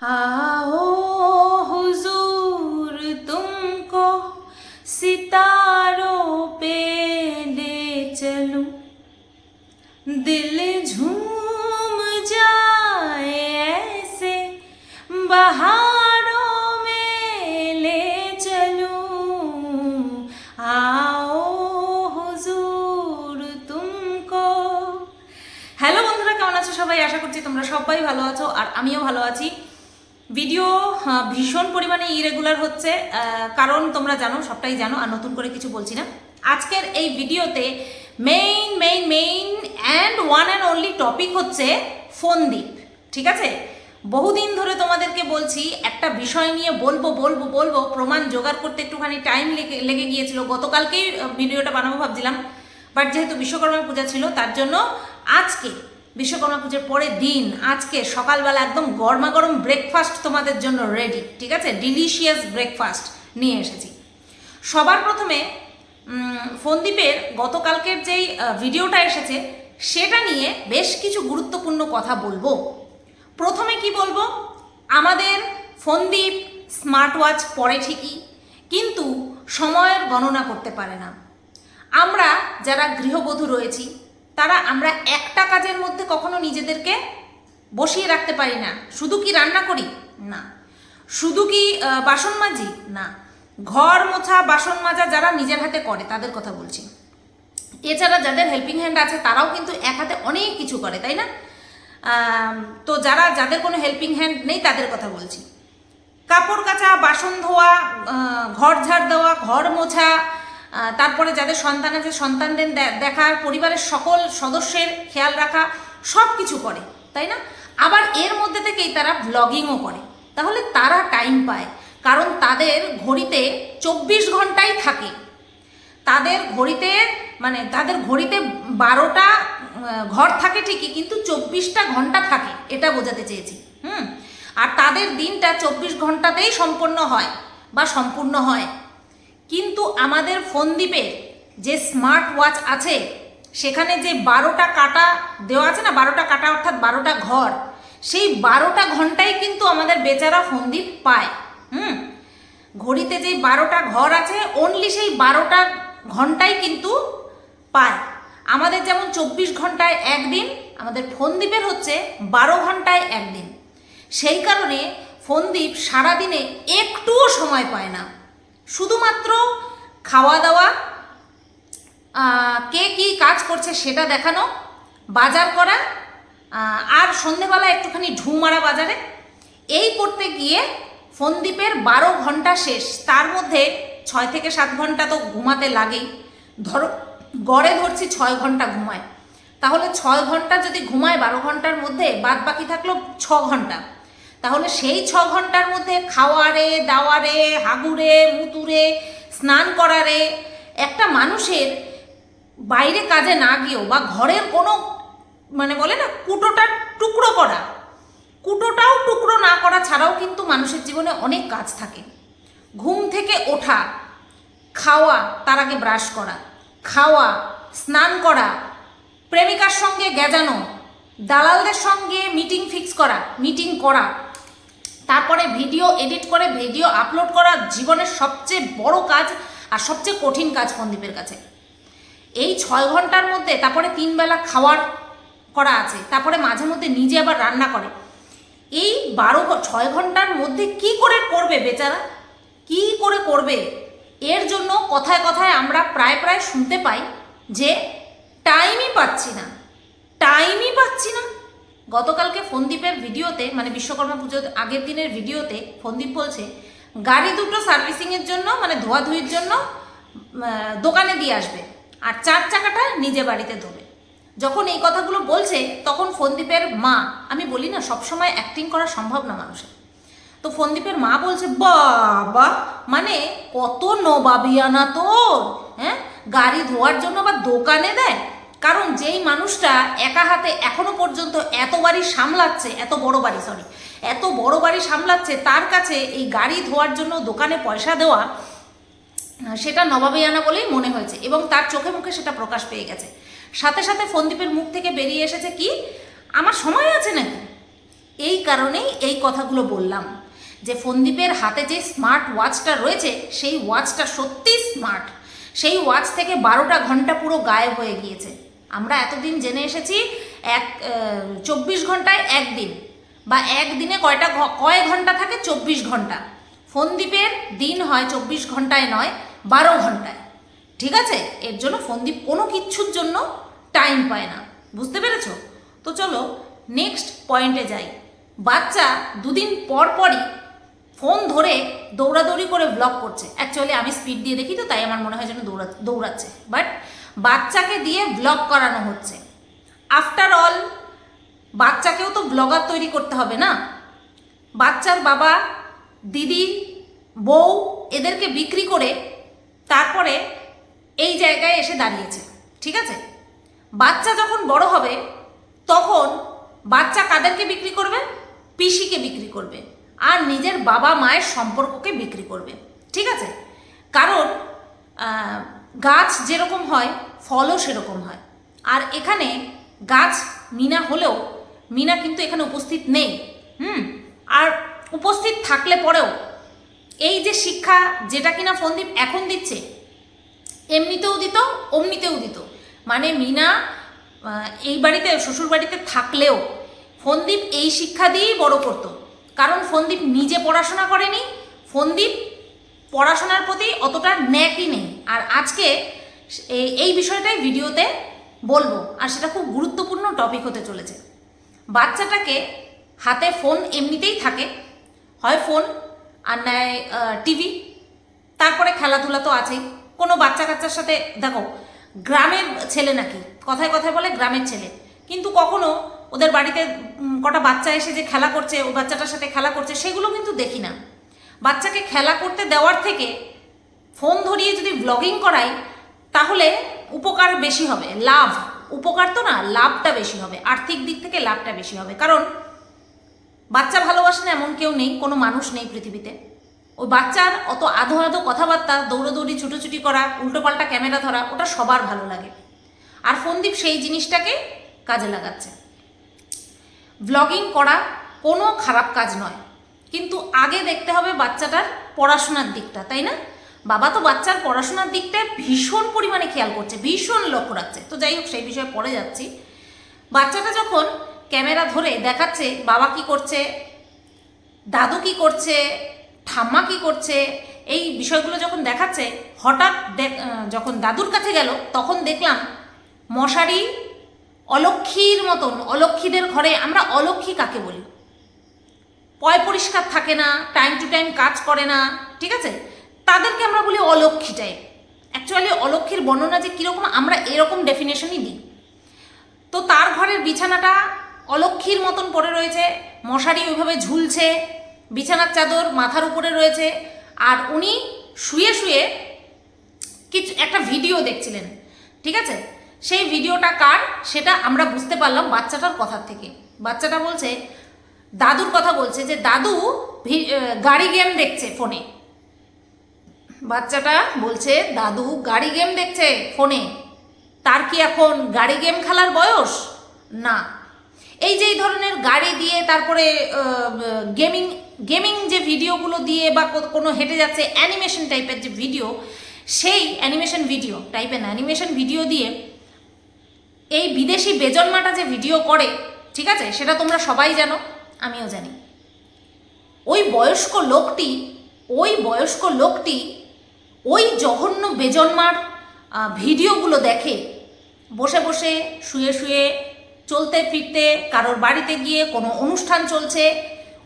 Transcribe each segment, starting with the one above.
आओ हुजूर तुमको सितारों पे ले चलूं दिल झूम जाए ऐसे बहारों में ले चलूं आओ हुजूर तुमको হ্যালো বন্ধুরা কেমন আছো সবাই আশা করছি তোমরা সবাই ভালো আছো আর আমিও ভালো আছি ভিডিও হ্যাঁ, ভীষণ পরিমাণে ইরেগুলার হচ্ছে কারণ তোমরা জানো সবটাই জানো আর নতুন করে কিছু বলছি না। আজকের এই ভিডিওতে main main main and one and only topic হচ্ছে ফোনদ্বীপ ঠিক আছে? বহুদিন ধরে তোমাদেরকে বলছি একটা বিষয় নিয়ে বলব বলব বলব প্রমাণ জোগাড় করতে একটুখানি টাইম লেগে লেগে গিয়েছিল। গতকালকেই ভিডিওটা বানাবো ভাবছিলাম বাট যেহেতু বিশ্বকর্মা পূজা ছিল তার জন্য আজকে বিশ্বকর্মা পুজোর পরের দিন আজকে সকালবেলা একদম গরমা গরম ব্রেকফাস্ট তোমাদের জন্য রেডি ঠিক আছে? ডিলিশিয়াস ব্রেকফাস্ট নিয়ে এসেছি। সবার প্রথমে উম, ফোনদ্বীপের গতকালকের যেই ভিডিওটা এসেছে সেটা নিয়ে বেশ কিছু গুরুত্বপূর্ণ কথা বলব। প্রথমে কি বলব? আমাদের ফোনদ্বীপ স্মার্ট ওয়াচ পরে ঠিকই কিন্তু সময়ের গণনা করতে পারে না। আমরা যারা গৃহবধূ রয়েছি তারা আমরা একটা কাজের মধ্যে কখনো নিজেদেরকে বসিয়ে রাখতে পারি না। শুধু কি রান্না করি? না। শুধু কি বাসন মাজি? না। ঘর মোছা, বাসন মাজা যারা নিজের হাতে করে, তাদের কথা বলছি। এছাড়া যাদের হেল্পিং হ্যান্ড আছে, তারাও কিন্তু এক হাতে অনেক কিছু করে, তাই না? তো যারা, যাদের কোনো হেল্পিং হ্যান্ড নেই, তাদের কথা বলছি। কাপড় কাচা, বাসন ধোয়া ঘর ঝাড় দেওয়া, ঘর মোছা তারপরে যাদের সন্তান আছে, সন্তানদের দেখা, পরিবারের সকল সদস্যের খেয়াল রাখা সব কিছু করে, তাই না? আবার এর মধ্যে থেকেই তারা ব্লগিংও করে। তাহলে তারা টাইম পায়। কারণ তাদের ঘড়িতে চব্বিশ ঘন্টাই থাকে। তাদের ঘড়িতে মানে তাদের ঘড়িতে বারোটা ঘর থাকে ঠিকই, কিন্তু চব্বিশটা ঘণ্টা থাকে, এটা বোঝাতে চেয়েছি। হুম? আর তাদের দিনটা চব্বিশ ঘন্টাতেই সম্পন্ন হয়, বা সম্পূর্ণ হয়। কিন্তু আমাদের ফোনদ্বীপের যে স্মার্ট ওয়াচ আছে, সেখানে যে বারোটা কাটা দেওয়া আছে না, বারোটা কাটা অর্থাৎ বারোটা ঘর, সেই বারোটা ঘন্টাই কিন্তু আমাদের বেচারা ফোনদ্বীপ পায়, হুম? ঘড়িতে যে বারোটা ঘর আছে অনলি সেই বারোটা ঘন্টাই কিন্তু পায়। আমাদের যেমন চব্বিশ ঘন্টায় একদিন, আমাদের ফোনদ্বীপের হচ্ছে বারো ঘন্টায় একদিন। সেই কারণে ফোনদ্বীপ সারাদিনে একটুও সময় পায় না। শুধুমাত্র খাওয়া দাওয়া কে কি কাজ করছে সেটা দেখানো, বাজার করা আর সন্ধেবেলা একটুখানি ঢু মারা বাজারে। এই করতে গিয়ে ফোনদ্বীপের বারো ঘণ্টা শেষ। তার মধ্যে ছয় থেকে সাত ঘণ্টা তো ঘুমাতে লাগেই। ধরো, গড়ে ধরছি ছয় ঘণ্টা ঘুমায়। তাহলে ছয় ঘণ্টা যদি ঘুমায় বারো ঘণ্টার মধ্যে বাদ বাকি থাকল ছ ঘণ্টা। তাহলে সেই ছ ঘণ্টার মধ্যে খাওয়ারে, দাওয়ারে, হাগুরে, মুতুরে, স্নান করারে একটা মানুষের বাইরে কাজে না গিয়েও বা ঘরের কোনো মানে বলে না কুটোটা টুকরো করা, কুটোটাও টুকরো না করা ছাড়াও কিন্তু মানুষের জীবনে অনেক কাজ থাকে। ঘুম থেকে ওঠা, খাওয়া, তার আগে ব্রাশ করা, খাওয়া, স্নান করা, প্রেমিকার সঙ্গে গেজানো, দালালদের সঙ্গে মিটিং ফিক্স করা, মিটিং করা তারপরে ভিডিও এডিট করে ভিডিও আপলোড করা জীবনের সবচেয়ে বড় কাজ আর সবচেয়ে কঠিন কাজ ফন্দীপের কাছে। এই ছয় ঘণ্টার মধ্যে তারপরে তিন বেলা খাওয়ার করা আছে, তারপরে মাঝে মধ্যে নিজে আবার রান্না করে। এই বারো ছয় ঘণ্টার মধ্যে কি করে করবে বেচারা? কি করে করবে? এর জন্য কথায় কথায় আমরা প্রায় প্রায় শুনতে পাই যে টাইমই পাচ্ছি না। টাইমই পাচ্ছি না। গতকালকে ফোনদ্বীপের ভিডিওতে মানে বিশ্বকর্মা পুজোর আগের দিনের ভিডিওতে ফোনদ্বীপ বলছে, গাড়ি দুটো সার্ভিসিংয়ের জন্য মানে ধোয়াধুয়ির জন্য দোকানে দিয়ে আসবে আর চার চাকাটা নিজে বাড়িতে ধোবে। যখন এই কথাগুলো বলছে, তখন ফোনদ্বীপের মা, আমি বলি না, সবসময় অ্যাক্টিং করা সম্ভব না মানুষের। তো ফোনদ্বীপের মা বলছে, বাবা মানে কত নবাবিয়ানা তোর হ্যাঁ? গাড়ি ধোয়ার জন্য আবার দোকানে দেয় কারণ যেই মানুষটা একা হাতে এখনও পর্যন্ত এত বাড়ি সামলাচ্ছে, এত বড় বাড়ি সরি এত বড় বাড়ি সামলাচ্ছে, তার কাছে এই গাড়ি ধোয়ার জন্য দোকানে পয়সা দেওয়া, সেটা নবাবিয়ানা বলেই মনে হয়েছে এবং তার চোখে মুখে সেটা প্রকাশ পেয়ে গেছে। সাথে সাথে ফোনদ্বীপের মুখ থেকে বেরিয়ে এসেছে কি, আমার সময় আছে নাকি? এই কারণেই এই কথাগুলো বললাম, যে ফন্দীপের হাতে যে স্মার্ট ওয়াচটা রয়েছে, সেই ওয়াচটা সত্যিই স্মার্ট। সেই ওয়াচ থেকে বারোটা ঘণ্টা পুরো গায়েব হয়ে গিয়েছে। আমরা এতদিন জেনে এসেছি এক চব্বিশ ঘন্টায় একদিন বা একদিনে কয়টা কয় ঘণ্টা থাকে? চব্বিশ ঘণ্টা। ফোনদ্বীপের দিন হয় চব্বিশ ঘন্টায় নয়, বারো ঘন্টায়। ঠিক আছে? এর জন্য ফোনদ্বীপ কোনো কিচ্ছুর জন্য টাইম পায় না। বুঝতে পেরেছ? তো চলো নেক্সট পয়েন্টে যাই। বাচ্চা দুদিন পর পরই ফোন ধরে দৌড়াদৌড়ি করে ব্লগ করছে। অ্যাকচুয়ালি আমি স্পিড দিয়ে দেখি তো, তাই আমার মনে হয় যেন দৌড়া, দৌড়াচ্ছে। বাট বাচ্চাকে দিয়ে ব্লগ করানো হচ্ছে। আফটার অল বাচ্চাকেও তো ব্লগার তৈরি করতে হবে না? বাচ্চার বাবা, দিদি, বউ এদেরকে বিক্রি করে তারপরে এই জায়গায় এসে দাঁড়িয়েছে, ঠিক আছে? বাচ্চা যখন বড় হবে, তখন বাচ্চা কাদেরকে বিক্রি করবে? পিসিকে বিক্রি করবে আর নিজের বাবা মায়ের সম্পর্ককে বিক্রি করবে, ঠিক আছে? কারণ গাছ যেরকম হয়, ফলও সেরকম হয়। আর এখানে গাছ মিনা হলেও, মিনা কিন্তু এখানে উপস্থিত নেই। হুম? আর উপস্থিত থাকলে পরেও, এই যে শিক্ষা যেটা কিনা ফন্দীপ এখন দিচ্ছে, এমনিতেও দিত, অমনিতেও দিত। মানে মিনা এই বাড়িতে, শ্বশুর বাড়িতে থাকলেও ফন্দীপ এই শিক্ষা দিয়েই বড় করতো। কারণ ফন্দীপ নিজে পড়াশোনা করেনি, ফন্দীপ পড়াশোনার প্রতি অতটা ন্যাকই নেই। আর আজকে এই- বিষয়টাই ভিডিওতে বলব। আর সেটা খুব গুরুত্বপূর্ণ টপিক হতে চলেছে। বাচ্চাটাকে হাতে ফোন এমনিতেই থাকে। হয় ফোন আর নেয় টিভি তারপরে খেলাধুলা তো আছেই। কোনো বাচ্চা কাচ্চার সাথে, দেখো, গ্রামের ছেলে নাকি? কথায় কথায় বলে গ্রামের ছেলে। কিন্তু কখনো ওদের বাড়িতে কটা বাচ্চা এসে যে খেলা করছে, ও বাচ্চাটার সাথে খেলা করছে, সেগুলো কিন্তু দেখি না। বাচ্চাকে খেলা করতে দেওয়ার থেকে ফোন ধরিয়ে যদি ব্লগিং করাই, তাহলে উপকার বেশি হবে। লাভ, উপকার তো না, লাভটা বেশি হবে। আর্থিক দিক থেকে লাভটা বেশি হবে। কারণ বাচ্চা ভালোবাসে না এমন কেউ নেই, কোনো মানুষ নেই পৃথিবীতে। ওই বাচ্চার অত আধো আধো কথাবার্তা, দৌড়োদৌড়ি, ছুটোছুটি করা উল্টোপাল্টা ক্যামেরা ধরা, ওটা সবার ভালো লাগে। আর ফোনদীপ সেই জিনিসটাকে কাজে লাগাচ্ছে। ব্লগিং করা কোনো খারাপ কাজ নয়। কিন্তু আগে দেখতে হবে বাচ্চাটার পড়াশোনার দিকটা, তাই না? বাবা তো বাচ্চার পড়াশোনার দিকটায় ভীষণ পরিমাণে খেয়াল করছে, ভীষণ লক্ষ্য রাখছে। তো যাই হোক, সেই বিষয়ে পড়ে যাচ্ছি। বাচ্চাটা যখন ক্যামেরা ধরে দেখাচ্ছে, বাবা কি করছে, দাদু কি করছে, ঠাম্মা কি করছে, এই বিষয়গুলো যখন দেখাচ্ছে, হঠাৎ যখন দাদুর কাছে গেল, তখন দেখলাম মশারি অলক্ষীর মতন, অলক্ষীদের ঘরে, আমরা অলক্ষী কাকে বলি? পয় পরিষ্কার থাকে না টাইম টু টাইম কাজ করে না, ঠিক আছে? তাদেরকে আমরা বলি অলক্ষী টাইপ অ্যাকচুয়ালি অলক্ষীর বর্ণনা যে কীরকম, আমরা এরকম ডেফিনেশনই দিই। তো তার ঘরের বিছানাটা অলক্ষীর মতন পড়ে রয়েছে, মশারি ওইভাবে ঝুলছে, বিছানার চাদর মাথার উপরে রয়েছে, আর উনি শুয়ে শুয়ে কিছু, একটা ভিডিও দেখছিলেন, ঠিক আছে? সেই ভিডিওটা কার, সেটা আমরা বুঝতে পারলাম বাচ্চাটার কথার থেকে। বাচ্চাটা বলছে দাদুর কথা বলছে যে, দাদু গাড়ি গেম দেখছে ফোনে। বাচ্চাটা বলছে, দাদু, গাড়ি গেম দেখছে ফোনে। তার কি এখন গাড়ি গেম খেলার বয়স? না। এই যে ধরনের গাড়ি দিয়ে তারপরে গেমিং গেমিং যে ভিডিওগুলো দিয়ে বা কোনো হেঁটে যাচ্ছে অ্যানিমেশন টাইপের যে ভিডিও, সেই অ্যানিমেশন ভিডিও, টাইপের অ্যানিমেশন ভিডিও দিয়ে এই বিদেশি বেজন্মাটা যে ভিডিও করে, ঠিক আছে? সেটা তোমরা সবাই জানো। আমিও জানি। ওই বয়স্ক লোকটি, ওই বয়স্ক লোকটি, ওই জঘন্য বেজন্মার ভিডিওগুলো দেখে, বসে বসে, শুয়ে শুয়ে, চলতে ফিরতে, কারোর বাড়িতে গিয়ে কোনো অনুষ্ঠান চলছে,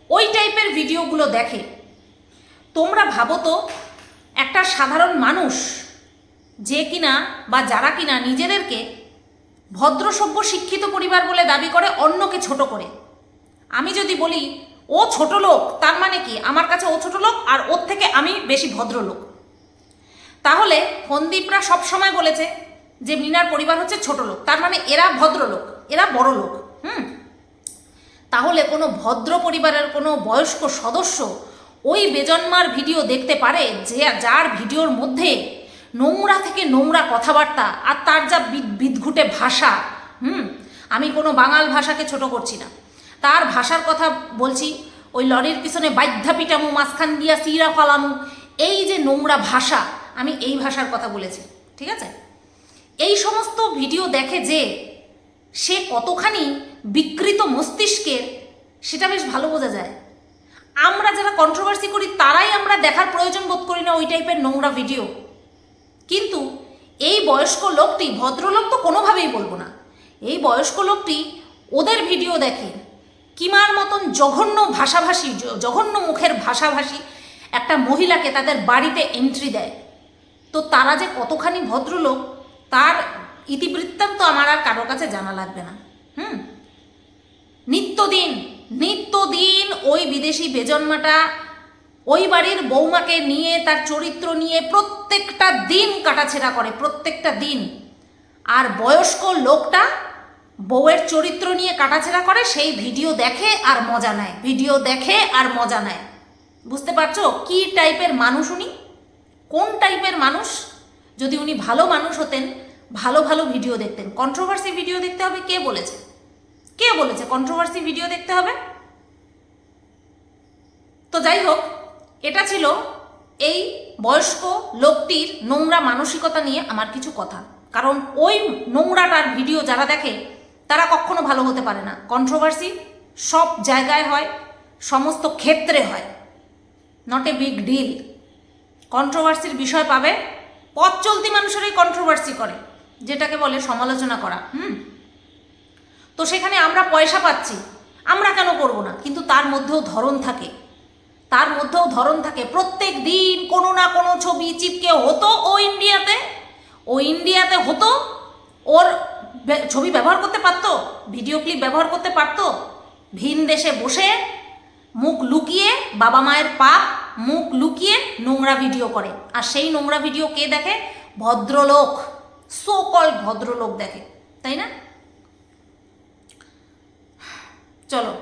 ওই টাইপের ভিডিওগুলো দেখে। তোমরা ভাবো তো, একটা সাধারণ মানুষ, যে কিনা বা যারা কিনা নিজেদেরকে ভদ্রসভ্য শিক্ষিত পরিবার বলে দাবি করে অন্যকে ছোট করে। আমি যদি বলি, ও ছোট লোক, তার মানে কি? আমার কাছে ও ছোট লোক আর ওর থেকে আমি বেশি ভদ্রলোক তাহলে ফন্দীপরা সব সময় বলেছে যে মিনার পরিবার হচ্ছে ছোট লোক, তার মানে এরা ভদ্রলোক এরা বড় লোক, হুম? তাহলে কোনো ভদ্র পরিবারের কোনো বয়স্ক সদস্য ওই বেজন্মার ভিডিও দেখতে পারে যে যার ভিডিওর মধ্যে নোংরা থেকে নোংরা কথাবার্তা আর তার যা বিদ- বিদঘুটে ভাষা, হুম? আমি কোনো বাঙাল ভাষাকে ছোট করছি না। তার ভাষার কথা বলছি, ওই লরির পিছনে বাধ্যা পিটামু, মাঝখান দিয়া সিরা ফালামু, এই যে নোংরা ভাষা, আমি এই ভাষার কথা বলেছি, ঠিক আছে? এই সমস্ত ভিডিও দেখে যে সে কতখানি বিকৃত মস্তিষ্কের, সেটা বেশ ভালো বোঝা যায়। আমরা যারা কন্ট্রোভার্সি করি, তারাই আমরা দেখার প্রয়োজন বোধ করি না ওই টাইপের নোংরা ভিডিও কিন্তু এই বয়স্ক লোকটি, ভদ্রলোক তো কোনোভাবেই বলব না, এই বয়স্ক লোকটি ওদের ভিডিও দেখে কিমার মতন জঘন্য ভাষাভাষী জঘন্য মুখের ভাষাভাষী একটা মহিলাকে তাদের বাড়িতে এন্ট্রি দেয়। তো তারা যে কতখানি ভদ্রলোক, তার ইতিবৃত্তান্ত আমার আর কারোর কাছে জানা লাগবে না। হুম? নিত্যদিন নিত্যদিন ওই বিদেশি বেজন্মাটা ওই বাড়ির বৌমাকে নিয়ে, তার চরিত্র নিয়ে প্রত্যেকটা দিন কাটাছেড়া করে, প্রত্যেকটা দিন। আর বয়স্ক লোকটা বউয়ের চরিত্র নিয়ে কাটাছেড়া করে, সেই ভিডিও দেখে আর মজা নেয়। ভিডিও দেখে আর মজা নেয়। বুঝতে পারছ? কি টাইপের মানুষ উনি? কোন টাইপের মানুষ? যদি উনি ভালো মানুষ হতেন, ভালো ভালো ভিডিও দেখতেন। কন্ট্রোভার্সি ভিডিও দেখতে হবে, কে বলেছে? কে বলেছে? কন্ট্রোভার্সি ভিডিও দেখতে হবে? তো যাই হোক, এটা ছিল এই বয়স্ক লোকটির নোংরা মানসিকতা নিয়ে আমার কিছু কথা। কারণ ওই নোংরাটার ভিডিও যারা দেখে তারা কখনো ভালো হতে পারে না। কন্ট্রোভার্সি সব জায়গায় হয়, সমস্ত ক্ষেত্রে হয়। নট এ বিগ ডিল কন্ট্রোভার্সির বিষয় পাবে, পথ চলতি মানুষেরই কন্ট্রোভার্সি করে, যেটাকে বলে সমালোচনা করা, হুম? তো সেখানে আমরা পয়সা পাচ্ছি, আমরা কেন করব না? কিন্তু তার মধ্যেও ধরন থাকে। তার মধ্যেও ধরন থাকে। প্রত্যেক দিন কোনো না কোনো ছবি চিপকে হতো ও ইন্ডিয়াতে ও ইন্ডিয়াতে হতো, ওর ছবি ব্যবহার করতে পারতো ভিডিও ক্লিপ ব্যবহার করতে পারতো। ভিন দেশে বসে মুখ লুকিয়ে বাবা মায়ের পাপ, মুখ লুকিয়ে নোংরা ভিডিও করে। আর সেই নোংরা ভিডিও কে দেখে? ভদ্রলোক। সো কল ভদ্রলোক দেখে, তাই না? চলো।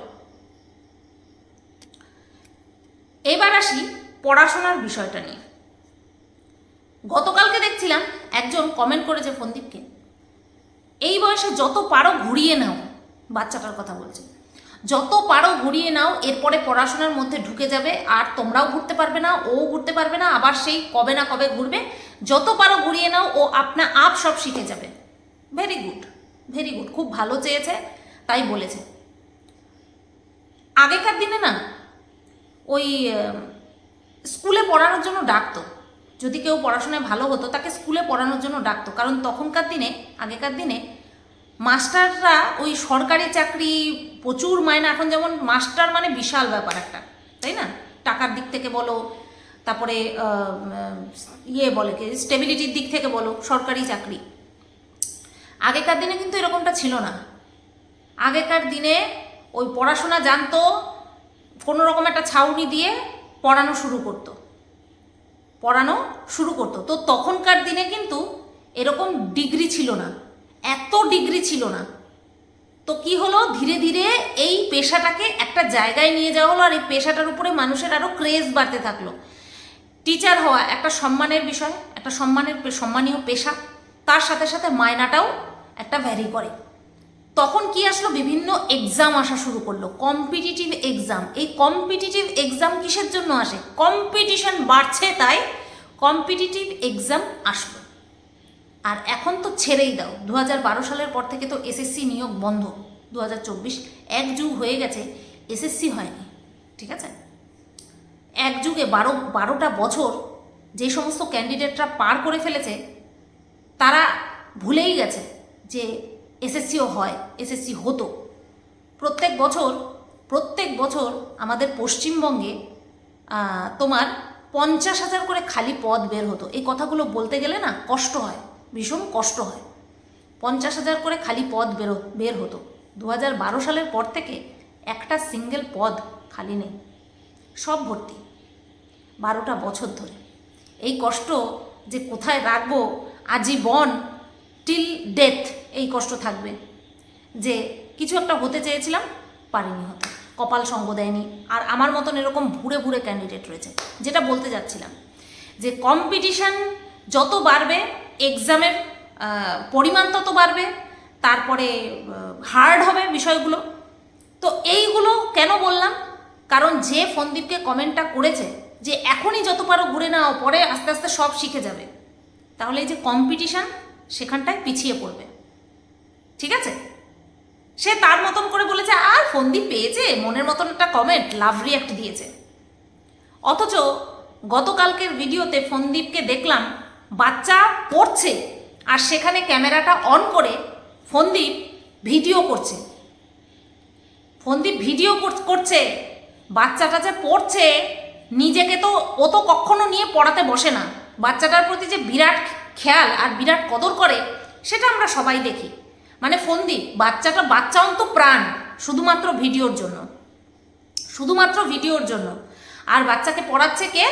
এবার আসি পড়াশোনার বিষয়টা নিয়ে। গতকালকে দেখছিলাম একজন কমেন্ট করেছে ফন্দীপকে। এই বয়সে যত পারো ঘুরিয়ে নাও, বাচ্চাটার কথা বলছে। যত পারো ঘুরিয়ে নাও, এরপরে পড়াশোনার মধ্যে ঢুকে যাবে, আর তোমরাও ঘুরতে পারবে না, ও ঘুরতে পারবে না, আবার সেই কবে না কবে ঘুরবে। যত পারো ঘুরিয়ে নাও, ও আপনা আপ সব শিখে যাবে। ভেরি গুড ভেরি গুড খুব ভালো চেয়েছে, তাই বলেছে। আগেকার দিনে না, ওই স্কুলে পড়ানোর জন্য ডাকতো। যদি কেউ পড়াশোনায় ভালো হতো, তাকে স্কুলে পড়ানোর জন্য ডাকতো। কারণ তখনকার দিনে, আগেকার দিনে মাস্টাররা ওই সরকারি চাকরি প্রচুর মায়না এখন যেমন মাস্টার মানে বিশাল ব্যাপার একটা, তাই না? টাকার দিক থেকে বলো, তারপরে ইয়ে বলে কি স্টেবিলিটির দিক থেকে বলো, সরকারি চাকরি। আগেকার দিনে কিন্তু এরকমটা ছিল না। আগেকার দিনে ওই পড়াশোনা জানতো কোনো রকম একটা ছাউনি দিয়ে পড়ানো শুরু করতো। পড়ানো শুরু করতো। তো তখনকার দিনে কিন্তু এরকম ডিগ্রি ছিল না। এত ডিগ্রি ছিল না। তো কি হলো? ধীরে ধীরে এই পেশাটাকে একটা জায়গায় নিয়ে যাওয়া হলো আর এই পেশাটার উপরে মানুষের আরও ক্রেজ বাড়তে থাকল। টিচার হওয়া একটা সম্মানের বিষয়, একটা সম্মানের সম্মানীয় পেশা। তার সাথে সাথে মায়নাটাও একটা ভ্যারি করে। তখন কি আসলো? বিভিন্ন এক্সাম আসা শুরু করল। কম্পিটিটিভ এক্সাম এই কম্পিটিটিভ এক্সাম কিসের জন্য আসে? কম্পিটিশন বাড়ছে, তাই কম্পিটিটিভ এক্সাম আসলো। আর এখন তো ছেড়েই দাও। দু হাজার বারো সালের পর থেকে তো এসএসসি নিয়োগ বন্ধ। দু এক যুগ হয়ে গেছে এসএসসি হয়নি। ঠিক আছে? এক যুগে বারো, বারোটা বছর যে সমস্ত ক্যান্ডিডেটরা পার করে ফেলেছে, তারা ভুলেই গেছে যে এসএসসিও হয়, এসএসসি হতো। প্রত্যেক বছর প্রত্যেক বছর আমাদের পশ্চিমবঙ্গে তোমার পঞ্চাশ হাজার করে খালি পদ বের হতো। এই কথাগুলো বলতে গেলে না কষ্ট হয়, ভীষণ কষ্ট হয়। পঞ্চাশ হাজার করে খালি পদ বের বের হতো। দু হাজার বারো সালের পর থেকে একটা সিঙ্গেল পদ খালি নেই। সব ভর্তি। বারোটা বছর ধরে। এই কষ্ট যে কোথায় রাখব, আজীবন টিল ডেথ এই কষ্ট থাকবে। যে কিছু একটা হতে চেয়েছিলাম, পারিনি হতে। কপাল সঙ্গ দেয়নি। আর আমার মতন এরকম ভুরে ভুরে ক্যান্ডিডেট রয়েছে। যেটা বলতে যাচ্ছিলাম, যে কম্পিটিশন যত বাড়বে এক্সামের পরিমাণ তত বাড়বে, তারপরে হার্ড হবে বিষয়গুলো। তো এইগুলো কেন বললাম? কারণ যে ফন্দীপকে কমেন্টটা করেছে, যে এখনই যত পারো ঘুরে নাও, পরে আস্তে আস্তে সব শিখে যাবে। তাহলে এই যে কম্পিটিশান সেখানটায় পিছিয়ে পড়বে। ঠিক আছে? সে তার মতন করে বলেছে, আর ফন্দীপ পেয়েছে? মনের মতন একটা কমেন্ট লাভ রিয়াক্ট দিয়েছে। অথচ গতকালকের ভিডিওতে ফন্দীপকে দেখলাম, বাচ্চা পড়ছে আর সেখানে ক্যামেরাটা অন করে ফন্দীপ ভিডিও করছে। ফন্দীপ ভিডিও কর- করছে, বাচ্চাটা যে পড়ছে, নিজেকে তো ও তো কখনো নিয়ে পড়াতে বসে না। বাচ্চাটার প্রতি যে বিরাট খেয়াল আর বিরাট কদর করে, সেটা আমরা সবাই দেখি। মানে ফন্দীপ বাচ্চাটা, বাচ্চা অন্ত প্রাণ, শুধুমাত্র ভিডিওর জন্য। শুধুমাত্র ভিডিওর জন্য। আর বাচ্চাকে পড়াচ্ছে কে?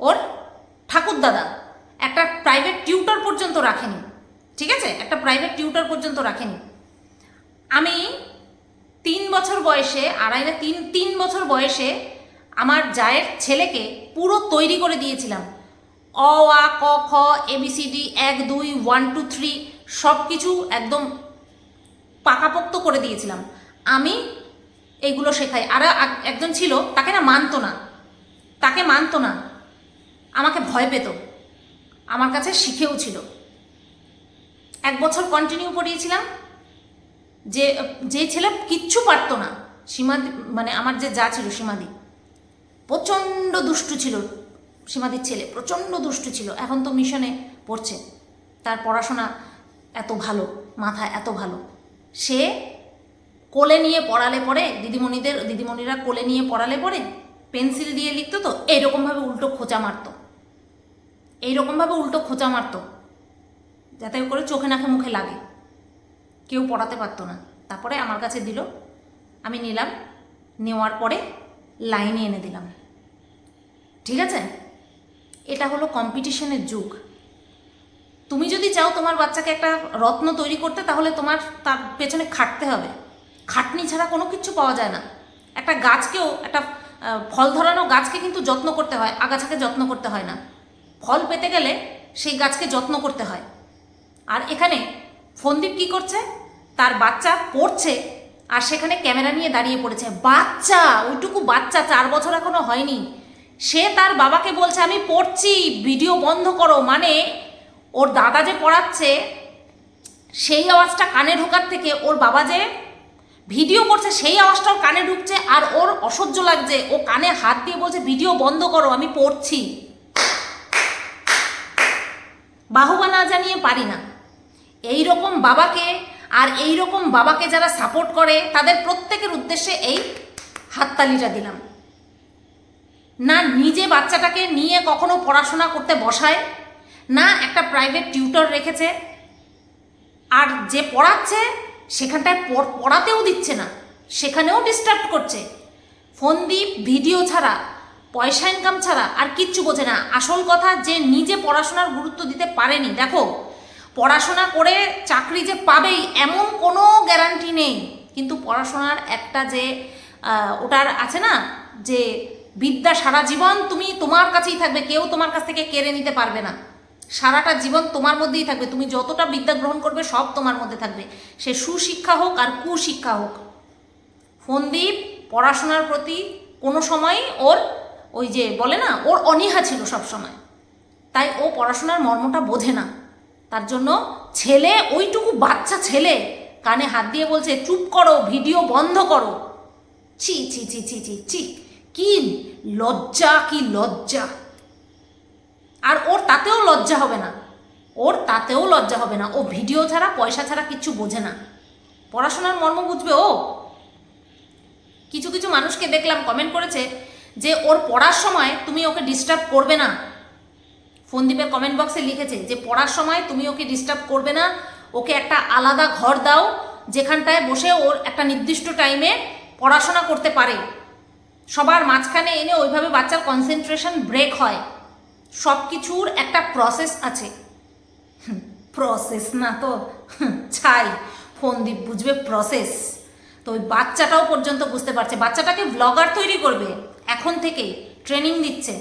ওর ঠাকুর দাদা। একটা প্রাইভেট টিউটর পর্যন্ত রাখেনি। ঠিক আছে? একটা প্রাইভেট টিউটর পর্যন্ত রাখেনি। আমি তিন বছর বয়সে, আড়াই না, তিন তিন বছর বয়সে আমার জায়ের ছেলেকে পুরো তৈরি করে দিয়েছিলাম। অ, আ, ক, খ এবিসিডি এক, দুই, ওয়ান, টু, থ্রি সব কিছু একদম পাকাপোক্ত করে দিয়েছিলাম। আমি এইগুলো শেখাই। আর একজন ছিল, তাকে না মানতো না। তাকে মানতো না। আমাকে ভয় পেত। আমার কাছে শিখেও ছিল। এক বছর কন্টিনিউ করিয়েছিলাম যে যে ছেলে কিচ্ছু পারতো না। সীমাদি মানে আমার যে যা ছিল সীমাদি। প্রচণ্ড দুষ্টু ছিল। সীমাদির ছেলে, প্রচণ্ড দুষ্টু ছিল, এখন তো মিশনে পড়ছে। তার পড়াশোনা এত ভালো, মাথা এত ভালো। সে কোলে নিয়ে পড়ালে পরে, দিদিমণিদের, দিদিমণিরা কোলে নিয়ে পড়ালে পরে, পেন্সিল দিয়ে লিখতো তো, এইরকমভাবে উল্টো খোঁচা মারতো। এইরকমভাবে উল্টো খোঁচা মারতো, যাতে করে চোখে নাকে মুখে লাগে। কেউ পড়াতে পারতো না। তারপরে আমার কাছে দিল, আমি নিলাম, নেওয়ার পরে লাইনে এনে দিলাম। ঠিক আছে? এটা হলো কম্পিটিশনের যুগ। তুমি যদি চাও তোমার বাচ্চাকে একটা রত্ন তৈরি করতে, তাহলে তোমার তার পেছনে খাটতে হবে। খাটনি ছাড়া কোনো কিছু পাওয়া যায় না। একটা গাছকেও, একটা ফল ধরানো গাছকে কিন্তু যত্ন করতে হয়, আগাছাকে যত্ন করতে হয় না। ফল পেতে গেলে সেই গাছকে যত্ন করতে হয়। আর এখানে ফন্দীপ কি করছে? তার বাচ্চা পড়ছে আর সেখানে ক্যামেরা নিয়ে দাঁড়িয়ে পড়েছে। বাচ্চা, ওইটুকু বাচ্চা চার বছর এখনও হয়নি। সে তার বাবাকে বলছে, আমি পড়ছি, ভিডিও বন্ধ করো। মানে ওর দাদা যে পড়াচ্ছে, সেই আওয়াজটা কানে ঢোকার থেকে ওর বাবা যে ভিডিও করছে, সেই আওয়াজটাও কানে ঢুকছে আর ওর অসহ্য লাগছে। ও কানে হাত দিয়ে বলছে, ভিডিও বন্ধ করো, আমি পড়ছি। বাহুবা না জানিয়ে পারি না। এই রকম বাবাকে আর এই রকম বাবাকে যারা সাপোর্ট করে, তাদের প্রত্যেকের উদ্দেশ্যে এই হাততালিটা দিলাম। না নিজে বাচ্চাটাকে নিয়ে কখনো পড়াশোনা করতে বসায়, না একটা প্রাইভেট টিউটর রেখেছে, আর যে পড়াচ্ছে সেখানটায় পড়- পড়াতেও দিচ্ছে না, সেখানেও ডিস্টার্ব করছে। ফোন দ্বীপ ভিডিও ছাড়া, পয়সা ইনকাম ছাড়া আর কিচ্ছু বোঝে না। আসল কথা যে নিজে পড়াশোনার গুরুত্ব দিতে পারেনি। দেখো, পড়াশোনা করে চাকরি যে পাবেই এমন কোনো গ্যারান্টি নেই। কিন্তু পড়াশোনার একটা যে ওটার আছে না, যে বিদ্যা সারা জীবন তুমি তোমার কাছেই থাকবে, কেউ তোমার কাছ থেকে কেড়ে নিতে পারবে না। সারাটা জীবন তোমার মধ্যেই থাকবে, তুমি যতটা বিদ্যা গ্রহণ করবে সব তোমার মধ্যে থাকবে। সে সুশিক্ষা হোক আর কুশিক্ষা হোক। ফন্দীপ, পড়াশোনার প্রতি কোনো সময় ওর ওই যে বলে না, ওর অনীহা ছিল সব সময়। তাই ও পড়াশোনার মর্মটা বোঝে না। তার জন্য ছেলে, ওইটুকু বাচ্চা ছেলে, কানে হাত দিয়ে বলছে, চুপ করো, ভিডিও বন্ধ করো। ছি ছি ছি ছি ছি ছি। কি লজ্জা কি লজ্জা। আর ওর তাতেও লজ্জা হবে না। ওর তাতেও লজ্জা হবে না। ও ভিডিও ছাড়া, পয়সা ছাড়া কিচ্ছু বোঝে না। পড়াশোনার মর্ম বুঝবে ও। কিছু কিছু মানুষকে দেখলাম কমেন্ট করেছে যে ওর পড়ার সময় তুমি ওকে ডিস্টার্ব করবে না। ফোনদীপের কমেন্ট বক্সে লিখেছে যে, পড়ার সময় তুমি ওকে ডিস্টার্ব করবে না। ওকে একটা আলাদা ঘর দাও, যেখানটায় বসে ওর একটা নির্দিষ্ট টাইমে পড়াশোনা করতে পারে। সবার মাঝখানে এনে ওইভাবে বাচ্চার কনসেন্ট্রেশন ব্রেক হয়। সব কিছুর একটা প্রসেস আছে। প্রসেস না তো ছাই ফোনদীপ বুঝবে প্রসেস তো ওই বাচ্চাটাও পর্যন্ত বুঝতে পারছে। বাচ্চাটাকে ব্লগার তৈরি করবে, এখন থেকেই ট্রেনিং দিচ্ছে।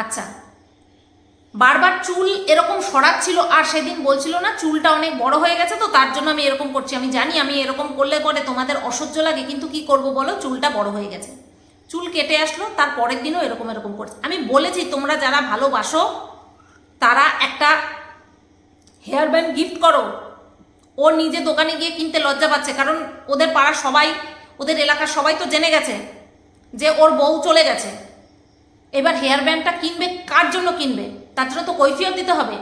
আচ্ছা। বারবার চুল এরকম সরাচ্ছিল আর সেদিন বলছিল না, চুলটা অনেক বড় হয়ে গেছে তো, তার জন্য আমি এরকম করছি। আমি জানি আমি এরকম করলে পরে তোমাদের অসহ্য লাগে, কিন্তু কি করব বলো? চুলটা বড় হয়ে গেছে। চুল কেটে আসলো, তার পরের দিনও এরকম এরকম করছে। আমি বলেছি, তোমরা যারা ভালোবাসো, তারা একটা হেয়ার ব্যান্ড গিফট করো। ও নিজে দোকানে গিয়ে কিনতে লজ্জা পাচ্ছে, কারণ ওদের পাড়ার সবাই, ওদের এলাকার সবাই তো জেনে গেছে যে ওর বউ চলে গেছে। এবার হেয়ার ব্যান্ডটা কিনবে, কার জন্য কিনবে? তার জন্য তো কৈফিয়ত দিতে হবে।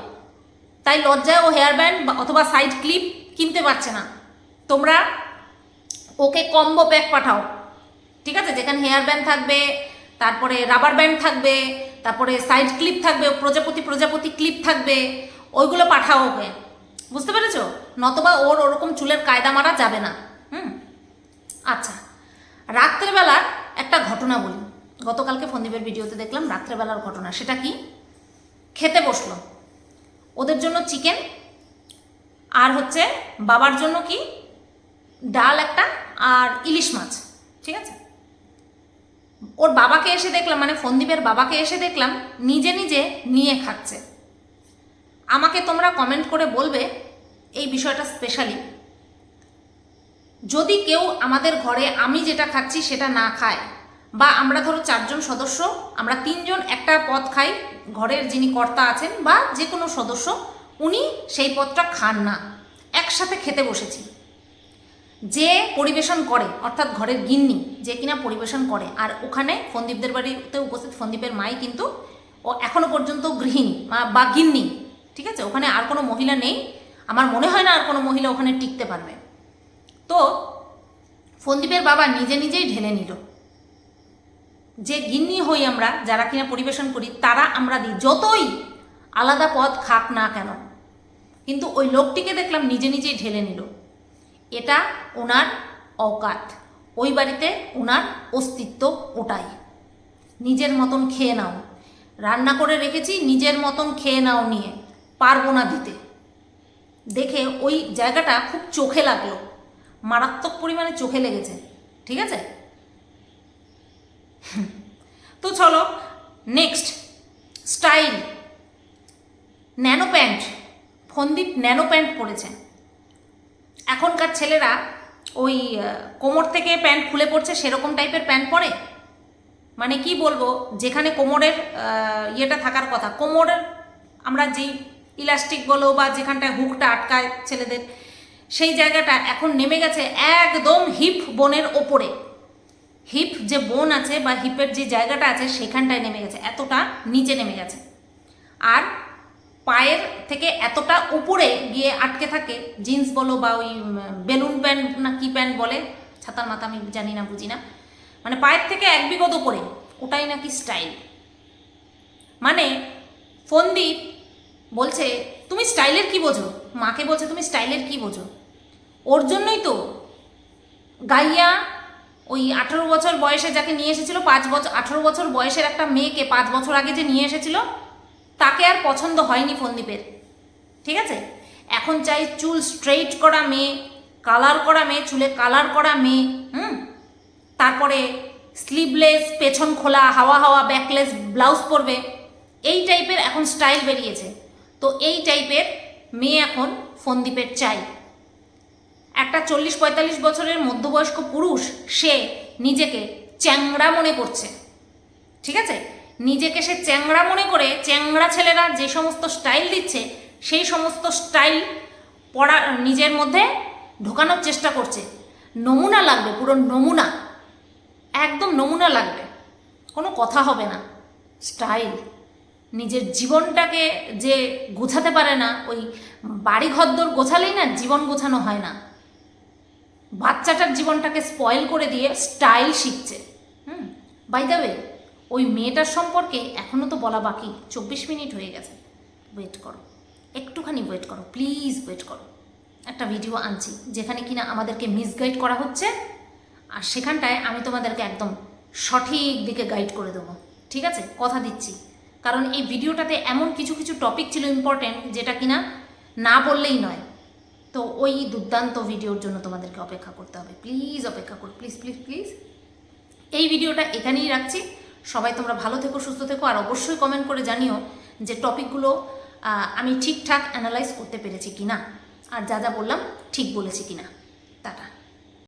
তাই লজ্জায় ও হেয়ার ব্যান্ড অথবা সাইড ক্লিপ কিনতে পারছে না। তোমরা ওকে কম্বো প্যাক পাঠাও। ঠিক আছে? যেখানে হেয়ার ব্যান্ড থাকবে, তারপরে রাবার ব্যান্ড থাকবে, তারপরে সাইড ক্লিপ থাকবে, প্রজাপতি প্রজাপতি ক্লিপ থাকবে, ওইগুলো পাঠাও ওকে। বুঝতে পেরেছ? নতবা ওর ওরকম চুলের কায়দা মারা যাবে না। হুম? আচ্ছা। রাত্রেবেলার একটা ঘটনা বলি। গতকালকে ফন্দীপের ভিডিওতে দেখলাম রাত্রেবেলার ঘটনা। সেটা কি? খেতে বসল। ওদের জন্য চিকেন আর হচ্ছে বাবার জন্য কি? ডাল একটা আর ইলিশ মাছ, ঠিক আছে? ওর বাবাকে এসে দেখলাম মানে ফন্দীপের বাবাকে এসে দেখলাম, নিজে নিজে নিয়ে খাচ্ছে। আমাকে তোমরা কমেন্ট করে বলবে এই বিষয়টা স্পেশালি যদি কেউ আমাদের ঘরে আমি যেটা খাচ্ছি সেটা না খায় বা আমরা ধরো চারজন সদস্য, আমরা তিনজন একটা পদ খাই, ঘরের যিনি কর্তা আছেন বা যে কোনো সদস্য, উনি সেই পদটা খান না। একসাথে খেতে বসেছি। যে পরিবেশন করে, অর্থাৎ ঘরের গিন্নি, যে কিনা পরিবেশন করে, আর ওখানে ফন্দীপদের বাড়িতে উপস্থিত ফন্দীপের মাই কিন্তু ও এখনও পর্যন্ত গৃহিণী বা গিন্নি, ঠিক আছে? ওখানে আর কোনো মহিলা নেই। আমার মনে হয় না আর কোনো মহিলা ওখানে টিকতে পারবে। তো ফন্দীপের বাবা নিজে নিজেই ঢেলে নিল। যে গিন্নি হই আমরা, যারা কিনা পরিবেশন করি, তারা আমরা দিই। যতই আলাদা পদ খাক না কেন, কিন্তু ওই লোকটিকে দেখলাম নিজে নিজেই ঢেলে নিল। এটা ওনার অকাত। ওই বাড়িতে ওনার অস্তিত্ব ওটাই। নিজের মতন খেয়ে নাও। রান্না করে রেখেছি, নিজের মতন খেয়ে নাও নিয়ে। পারব না দিতে। দেখে ওই জায়গাটা খুব চোখে লাগল। মারাত্মক পরিমাণে চোখে লেগেছে। ঠিক আছে? তো চলো নেক্সট স্টাইল ন্যানো প্যান্ট, ফন্দীপ ন্যানো প্যান্ট পরেছে। এখনকার ছেলেরা ওই কোমর থেকে প্যান্ট খুলে পড়ছে, সেরকম টাইপের প্যান্ট পরে? মানে কি বলব, যেখানে কোমরের ইয়েটা থাকার কথা। কোমরের আমরা যেই ইলাস্টিক বলো বা যেখানটায় হুকটা আটকায় ছেলেদের, সেই জায়গাটা এখন নেমে গেছে একদম হিপ বোনের ওপরে। হিপ যে বোন আছে বা হিপের যে জায়গাটা আছে সেখানটায় নেমে গেছে, এতটা নিচে নেমে গেছে। আর পায়ের থেকে এতটা উপরে গিয়ে আটকে থাকে, জিন্স বলো বা ওই বেলুন প্যান্ট না কি প্যান্ট বলে, ছাতার মাথা আমি জানি না, বুঝি না। মানে পায়ের থেকে এক বিগত উপরে, ওটাই নাকি স্টাইল। মানে ফন্দীপ বলছে, তুমি স্টাইলের কি বোঝো? মাকে বলছে, তুমি স্টাইলের কি বোঝো? ওর জন্যই তো গাইয়া ওই আঠারো বছর বয়সে যাকে নিয়ে এসেছিল, পাঁচ বছর আঠারো বছর বয়সের একটা মেয়েকে পাঁচ বছর আগে যে নিয়ে এসেছিল, তাকে আর পছন্দ হয়নি ফন্দীপের। ঠিক আছে? এখন চাই চুল স্ট্রেইট করা মেয়ে কালার করা মেয়ে, চুলে কালার করা মেয়ে, হুম? তারপরে স্লিভলেস পেছন খোলা, হাওয়া হাওয়া ব্যাকলেস ব্লাউজ পরবে। এই টাইপের এখন স্টাইল বেরিয়েছে। তো এই টাইপের মেয়ে এখন ফন্দীপের চাই। একটা চল্লিশ পঁয়তাল্লিশ বছরের মধ্যবয়স্ক পুরুষ, সে নিজেকে চ্যাংড়া মনে করছে। ঠিক আছে? নিজেকে সে চ্যাংড়া মনে করে, চ্যাংড়া ছেলেরা যে সমস্ত স্টাইল দিচ্ছে, সেই সমস্ত স্টাইল পড়া, নিজের মধ্যে ঢোকানোর চেষ্টা করছে। নমুনা লাগবে, পুরো নমুনা। একদম নমুনা লাগবে। কোনো কথা হবে না। স্টাইল। নিজের জীবনটাকে যে গোছাতে পারে না, ওই বাড়ি ঘরদোর গোছালেই না জীবন গোছানো হয় না। বাচ্চাটার জীবনটাকে স্পয়েল করে দিয়ে স্টাইল শিখছে। হুম বাই দ্য ওয়ে ওই মেয়েটার সম্পর্কে এখনও তো বলা বাকি। চব্বিশ মিনিট হয়ে গেছে। ওয়েট করো। একটুখানি ওয়েট করো। প্লিজ ওয়েট করো। একটা ভিডিও আনছি, যেখানে কিনা আমাদেরকে মিসগাইড করা হচ্ছে। আর সেখানটায় আমি তোমাদেরকে একদম সঠিক দিকে গাইড করে দেবো। ঠিক আছে? কথা দিচ্ছি। কারণ এই ভিডিওটাতে এমন কিছু কিছু টপিক ছিল ইম্পর্টেন্ট যেটা কিনা না বললেই নয়। তো ওই দুর্দান্ত ভিডিওর জন্য তোমাদেরকে অপেক্ষা করতে হবে। প্লিজ অপেক্ষা কর, প্লিজ প্লিজ প্লিজ। এই ভিডিওটা এখানেই রাখছি। সবাই তোমরা ভালো থেকো, সুস্থ থেকো, আর অবশ্যই কমেন্ট করে জানিও যে টপিকগুলো আমি ঠিকঠাক অ্যানালাইজ করতে পেরেছি কিনা। আর যা যা বললাম, ঠিক বলেছি কিনা। টাটা।